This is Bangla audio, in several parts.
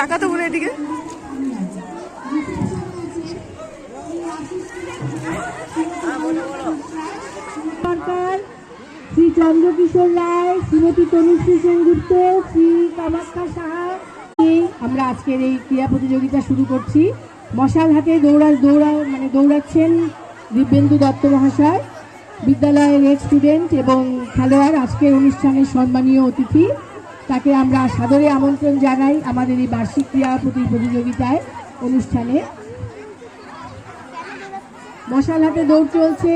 টাকা তো বলে এদিকে। সরকার শ্রী চন্দ্রকিশোর রায়, শ্রীমতী তনুশ্রী সেনগুপ্ত, শ্রী কামাখ্যা সাহা। আমরা আজকের এই ক্রীড়া প্রতিযোগিতা শুরু করছি। মশাল হাতে দৌড়া দৌড়া মানে দৌড়াচ্ছেন দিব্যেন্দু দত্ত মহাশয়, বিদ্যালয়ের হেড স্টুডেন্ট এবং খেলোয়াড়, আজকের অনুষ্ঠানের সম্মানীয় অতিথি। তাকে আমরা সাদরে আমন্ত্রণ জানাই আমাদের এই বার্ষিক ক্রীড়া প্রতি প্রতিযোগিতায়, অনুষ্ঠানে। মশাল হাতে দৌড় চলছে।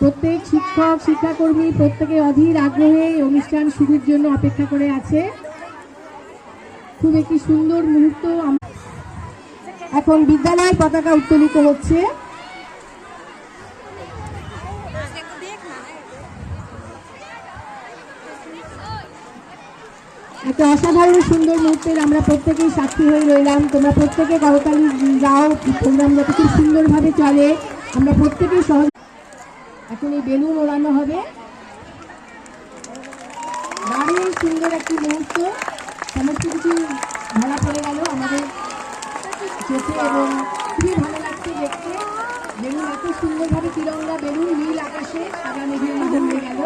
প্রত্যেক শিক্ষক, শিক্ষাকর্মী প্রত্যেকে অধীর আগ্রহে এই অনুষ্ঠান শুরুর জন্য অপেক্ষা করে আছে। খুব একটি সুন্দর মুহূর্ত এখন বিদ্যালয়ের পতাকা উত্তোলিত হচ্ছে। একটা অসাধারণ সুন্দর মুহূর্তের আমরা প্রত্যেকেই সাক্ষী হয়ে রইলাম। তোমরা প্রত্যেকে করতালি যাও প্রোগ্রাম যাতে খুব সুন্দরভাবে চলে। আমরা প্রত্যেকেই সহজ এখন এই বেলুন ওড়ানো হবে। দারুণ সুন্দর একটি মুহূর্ত। সমস্ত কিছু ধরা পড়ে গেল আমাদের চোখে এবং খুবই ভালো লাগছে দেখতে। বেলুন এত সুন্দরভাবে তিরঙ্গা বেলুন, নীল আকাশে সাদা মেঘের মধ্যে গেল।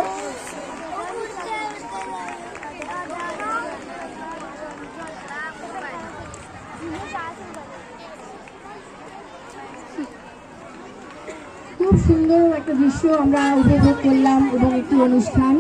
খুব সুন্দর একটা দৃশ্য আমরা উপভোগ করলাম এবং একটি অনুষ্ঠান